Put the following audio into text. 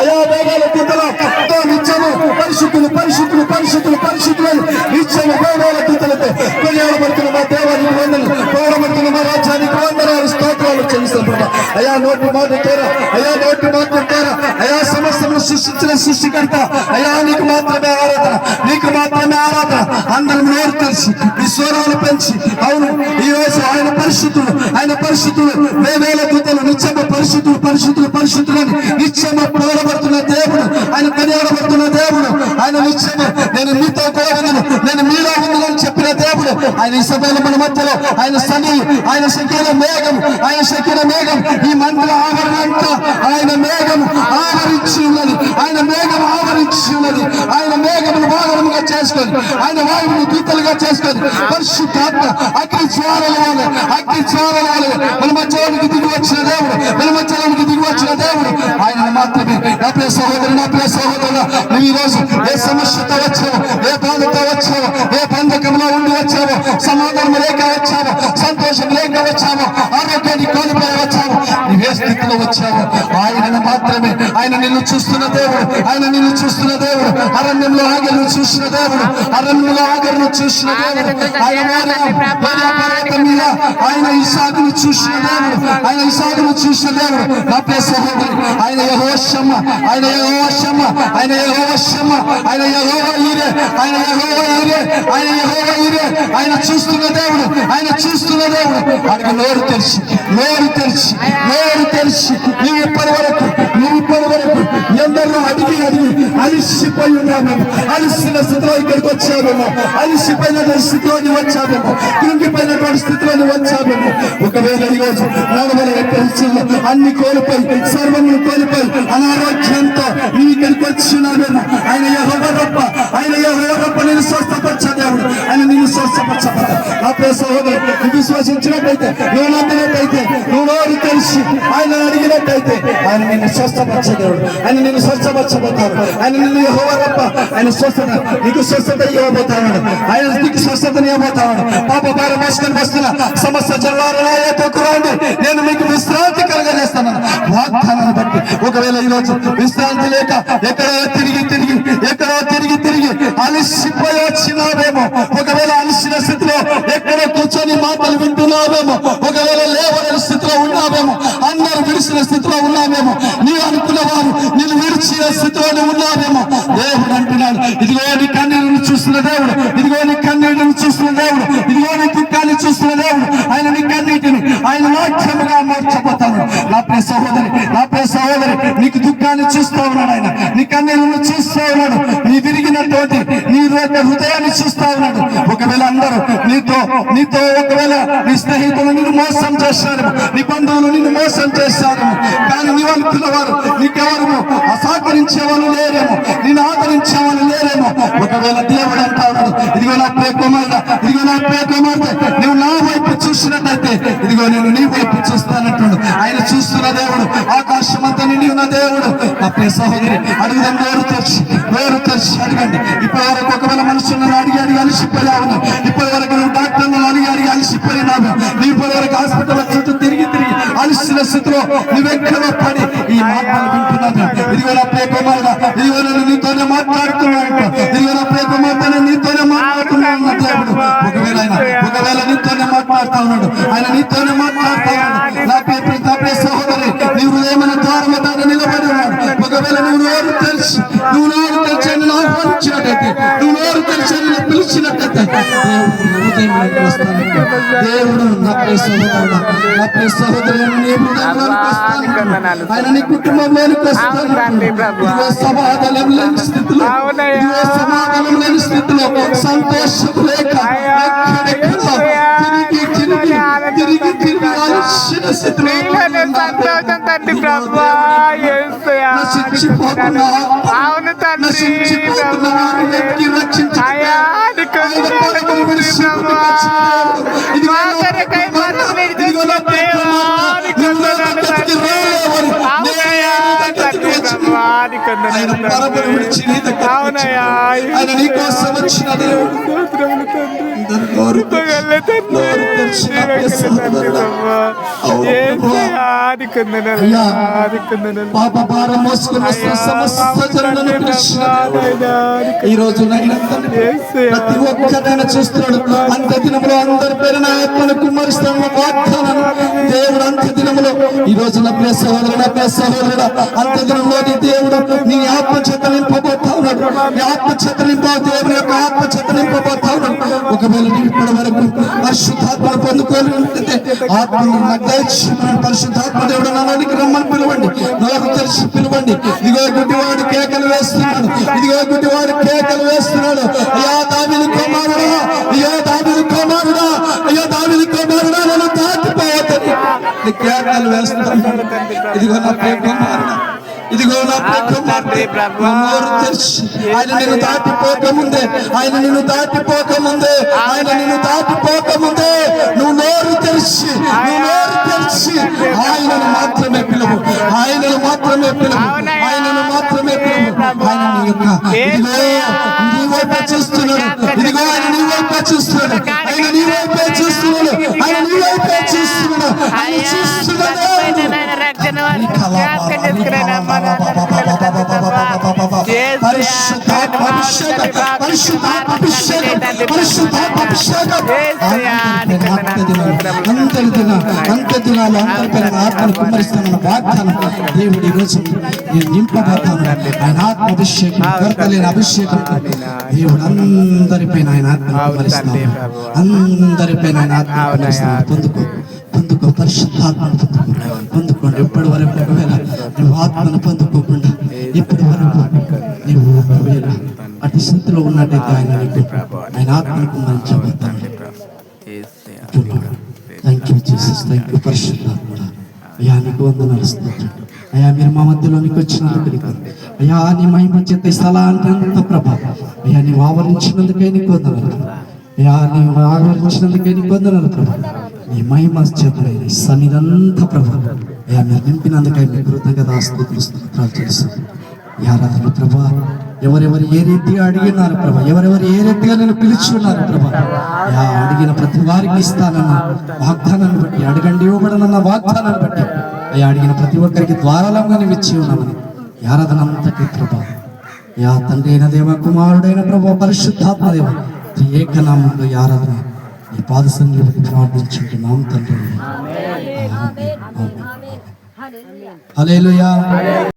అయా వేదాల దూతల తో నిత్యము. పరిశుద్ధులు పరిశుద్ధులు పరిశుద్ధులు పరిశుద్ధులు. నిత్యము వేదాల దూతలతో కొనియాడబడుతున్న మా దేవానికి వందలు పౌరబడుతున్న మా రాజ్యానికి వందనాలు స్తోత్రాలు చెల్లిస్తాం ప్రభా. అయా నోటి మాట తేరా. అయా నోటి మాట తేరా. అయా సమస్తమును సృష్టించిన సృష్టికర్త. అయా నీకు మాత్రమే ఆరాధన. నీకు మాత్రమే ఆరాధన. అందరం నోరు పెంచి ఈ స్వరాలు పెంచి. అవును ఈ రోజు ఆయన పరిస్థితులు ఆయన పరిస్థితులు వేవేల దూతలు నిత్యమ పరిస్థితులు పరిస్థితులు పరిశుద్ధుడు అని నిత్యము పోరబడుతున్న దేవుడు ఆయన కనియాడబడుతున్న దేవుడు. ఆయన నిత్యమ నేను మీతో కూడా ఉన్నాను నేను మీలో ఉన్నానని చెప్పిన దేవుడు. ఆయన ఈ ఇసబేల మన మధ్యలో ఆయన సని ఆయన శక్తిన మేఘం ఆయన శక్తిన మేఘం ఈ మందిర ఆవరణ అంతా ఆయన మేఘం ఆవరించి ఉన్నది ఆయన మేఘం ఆవరించి ఉన్నది ఆయన మేఘమును వాహనముగా చేసుకొని ఆయన వాయువును దూతలుగా చేసుకొని పరిశుద్ధాత్మ అగ్ని జ్వాలల వల్ల అగ్ని జ్వాలల వల్ల మన మధ్యలోనికి దిగి వచ్చిన దేవుడు మన మధ్యలోనికి దిగి వచ్చిన దేవుడు. ఆయన మాత్రమే. నా ప్రియ సహోదరు నా ప్రియ సహోదరు నువ్వు ఈ రోజు ఏ సమస్యతో వచ్చావు ఏ బాధతో వచ్చావు ఏ బంధకంలో ఉండి వచ్చావు సమాధానం లేక వచ్చావు సంతోషం లేక వచ్చావు ఆరోగ్యాన్ని కోల్పో స్థితిలో వచ్చావు ఆయన మాత్రమే. ఆయన నిన్ను చూస్తున్న దేవుడు. ఆయన నిన్ను చూస్తున్న దేవుడు. అరణ్యంలో ఆగలను చూసిన దేవుడు. అరణ్యంలో ఆగలను చూసిన దేవుడు. ఆయన మీద ఆయన ఇసాకును చూసిన దేవుడు. ఆయన ఇసాకును చూసిన దేవుడు. నా ప్రియ సహోదరి ఆయన యహోశమ్మ ఆయన యహోశమ్మ ఆయన యహోశమ్మ ఆయన యహోవ ఈరే ఆయన యహోవ ఈరే ఆయన యహోవ ఈరే ఆయన చూస్తున్న దేవుడు. ఆయన చూస్తున్న దేవుడు. ఆయన నోరు తెరిచి నోరు తెరిచి నోరు కలిసి నువ్వు ఇప్పటి వరకు నువ్వు ఇప్పటి వరకు ఎందరో అడిగి అడిగి అలిసిపోయి ఉన్నామేమో అలిసిన స్థితిలో ఇక్కడికి వచ్చామేమో అలిసిపోయినటువంటి స్థితిలో వచ్చామేమో కృంగిపోయినటువంటి స్థితిలోని వచ్చామేమో ఒకవేళ ఈరోజు రోజు నడవల పరిస్థితుల్లో అన్ని కోల్పోయి సర్వమును కోల్పోయి అనారోగ్యంతో నువ్వు ఇక్కడికి వచ్చినామేమో ఆయన ఎవరప్ప ఆయన ఎవరప్ప నేను స్వస్థపరచదేవుడు ఆయన నేను స్వస్థపరచబడ్డా నా ప్రియ సహోదరు విశ్వసించినట్టయితే నువ్వు అందినట్టయితే ఆయన నిన్ను స్వస్థపరచదేవుడు ఆయన నిన్ను స్వస్థపరచబోతాడు. ఆయన నిన్ను యహోవరప్ప ఆయన స్వస్థత నీకు స్వస్థత ఇవ్వబోతాడు. ఆయన నీకు స్వస్థతని ఇవ్వబోతాడు. పాప భార మోసుకొని వస్తున్న సమస్త జల్లారతో నేను మీకు విశ్రాంతి కలగజేస్తాను. వాగ్దానాన్ని బట్టి. ఒకవేళ ఈరోజు విశ్రాంతి లేక ఎక్కడ తిరిగి తిరిగి ఎక్కడ తిరిగి తిరిగి అలసిపోయి వచ్చినావేమో. ఒకవేళ అలసిన స్థితిలో ఎక్కడో కూర్చొని మాటలు వింటున్నావేమో. ఒకవేళ లేవని స్థితిలో ఉన్నామేమో అందరూ విడిచిన స్థితిలో ఉన్నావేమో? నీవు అనుకున్న వారు నేను విడిచిన స్థితిలోనే ఉన్నావేమో? దేవుడు అంటున్నాడు ఇదిగో నీ కన్నీరును చూస్తున్న దేవుడు ఇదిగో నీ కన్నీరును చూస్తున్న దేవుడు ఇదిగో నీ దుఃఖాన్ని చూస్తున్న దేవుడు ఆయన నీ కన్నీటిని ఆయన లాక్ష్యముగా మార్చబోతాడు నా ప్రే సహోదరి నా ప్రే సహోదరి నీకు దుఃఖాన్ని చూస్తూ ఉన్నాడు ఆయన. నీ కన్నీళ్ళను చూస్తూ ఉన్నాడు. నీ విరిగినటువంటి నీ హృదయాన్ని చూస్తూ ఉన్నాడు. ఒకవేళ అందరూ నీతో నీతో ఒకవేళ నీ స్నేహితులను మోసం చేస్తారు నిబంధనలు నిన్ను మోసం చేస్తారు కానీ నీవని అనుకున్న వారు నీకెవరు అసహకరించే వాళ్ళు లేరేమో. నేను ఆదరించే వాళ్ళు లేరేమో. ఒకవేళ దేవుడు అంటాడు ఇదిగో నా ప్రే కుమార్తె ఇదిగో నా ప్రే కుమార్తె నువ్వు నా వైపు చూసినట్టయితే ఇదిగో నేను నీ వైపు చూస్తానంటాడు ఆయన చూస్తున్న దేవుడు ఆకాశం అంతా నిండి ఉన్న దేవుడు. నా ప్రియ సహోదరి అడుగుదాం వేరు తెచ్చి వేరు తెచ్చి అడగండి. ఇప్పటి వరకు ఒకవేళ మనుషులను అడిగి అడిగి అలసిపోయావు ఇప్పటి నీ హాస్పిటల్ చుట్టూ తిరిగి తిరిగి అలసిన స్థితిలో నువ్వెక్కడో పడి ఈ మాటలు వింటున్నాను ఇదిగో నా ప్రియ కుమారుడా ఇదిగో నేను నీతోనే మాట్లాడుతున్నాను ఇదిగో నా ప్రియ కుమార్తె నీతోనే మాట్లాడుతున్నాను దేవుడు. ఒకవేళ ఆయన ఒకవేళ నీతోనే మాట్లాడుతా ఉన్నాడు. ఆయన నీతోనే మాట్లాడుతా ఉన్నాడు. నీ హృదయంలోకి వస్తాను దేవుడు నా ప్రియ సహోదరుడు నా ప్రియ సహోదరి నీ హృదయంలోకి వస్తాను ఆయన నీ కుటుంబంలోనికి వస్తాను అవును తండ్రి ప్రభు. ఇదిగో సమాధానం లేని స్థితిలో అవునయ్యా. ఇదిగో సమాధానం లేని స్థితిలో సంతోషం లేక అయ్యా. ఎక్కడెక్కడో తిరిగి తిరిగి తిరిగి తిరిగి అలసిన స్థితిలో నీలోనే సంతోషం తండ్రి ప్రభు యేసయ్యా. నశించిపోతున్నా అవును తండ్రి నశించిపోతున్న వారిని ఆయన కొరకును విడిచిపెట్టుకు వచ్చినాడు. ఇదిగో మా నా కొరకై మనసు విడిచి ఇదిగో నా ప్రియ కుమార్తె, నువ్వు నా దగ్గరికి రాలేవని అవునయ్యా నేను నీ దగ్గరికి తండ్రి వచ్చిన దేవుడు తండ్రి పాప భారం మోసుకుని వస్తున్న సమస్త జనులను. ఈ రోజు ప్రతి ఒక్కరినైనా చూస్తున్నాడు. అంత్య దినములో అందరి పేరు నా ఆత్మను కుమ్మరిస్తాను వాగ్దానం దేవుడు అంత్య దినములో ఈ రోజు నా ప్రియ సహోదరు నా ప్రియ సహోదరుడు అంత్య దినంలో దేవుడు నీ ఆత్మ చేత నింపబోతా ఉన్నాడు నీ ఆత్మ చేత నింప దేవుని యొక్క ఆత్మ చేత ఒకవేళ నీ ఇప్పటి వరకు పరిశుద్ధాత్మను పొందుకోవాలంటే ఆత్మను నాకు పరిశుద్ధాత్మ దేవుడు నాలోనికి రమ్మని పిలవండి. నాకు తెలిసి పిలవండి. ఇదిగో గుడ్డివాడు కేకలు వేస్తున్నాడు. ఇదిగో గుడ్డివాడు కేకలు వేస్తున్నాడు. అయ్యా దావిని కుమారుడా. అయ్యా దావిని కుమారుడా. అయ్యా దావిని కుమారుడా నన్ను దాటిపోవద్దని కేకలు వేస్తున్నాడు. ఇదిగో నా ప్రియ కుమారుడా. ఇదిగో నా తెరిచి ఆయన నిన్ను దాటిపోకముందే. ఆయన నిన్ను దాటిపోకముందే. ఆయన నిన్ను దాటిపోకముందే. నువ్వు నోరు తెరిచి నువ్వు నోరు తెరిచి. ఆయనను మాత్రమే పిలువు. ఆయనను మాత్రమే పిలువు. ఆయనను మాత్రమే పిలువు. ఆయన నీ యొక్క ఇదిగో నీ వైపే చూస్తున్నాడు దేవుడి ఈ రోజు నేను నింపబోతాను ఆయన ఆత్మ అభిషేకం కొరతలేని అభిషేకం. దేవుడు అందరిపైన ఆయన ఆత్మ కుమరిస్తాను అందరిపైన ఆయన ఆత్మ కుమరిస్తాను పొందుకో పొందుకో పరిశుద్ధాత్మను పొందుకో. పొందుకోండి. ఇప్పటి వరకు ఒకవేళ నువ్వు ఆత్మను పొందుకోకుండా ఇప్పటి వరకు నువ్వు అటు స్థితిలో ఉన్నట్టయితే ఆయన thank you Jesus thank you పరిశుద్ధాత్మ అయ్యా నీకు వందనాలు స్తోత్రం అయ్యా మీరు మా మధ్యలోనికి వచ్చినందుకు నీకు అయ్యా నీ మహిమ చేత ఈ స్థలానికి అంత ప్రభా. అయ్యా నీవు ఆవరించినందుకే నీకు వందనాలు అయ్యా నీవు ఆవరించినందుకే నీకు వందనాలు ప్రభా. నీ మహిమ చేత ఈ ప్రభా. అయ్యా మీరు నింపినందుకై మీ కృతజ్ఞత స్తోత్రం స్తోత్రాలు చేస్తాను ఈ ఆరాధన ప్రభా ఎవరెవరు ఏ రీతిగా అడిగినారు ప్రభా? ఎవరెవరు ఏ రీతిగా నేను పిలిచి ఉన్నారు ప్రభా? యా అడిగిన ప్రతి వారికి ఇస్తానన్న వాగ్దానాన్ని బట్టి అడగండి ఇవ్వబడనన్న వాగ్దానాన్ని బట్టి అయ్యా అడిగిన ప్రతి ఒక్కరికి ద్వారాలంగా నువ్వు ఇచ్చి ఉన్నామని అంతటి ప్రభా. యా తండ్రి అయిన దేవ కుమారుడైన ప్రభా పరిశుద్ధాత్మ దేవ ఏకనామంలో ఈ ఆరాధన ఈ పాద సన్నిధికి ప్రార్థించుకుంటున్నాం తండ్రి. హల్లెలూయా.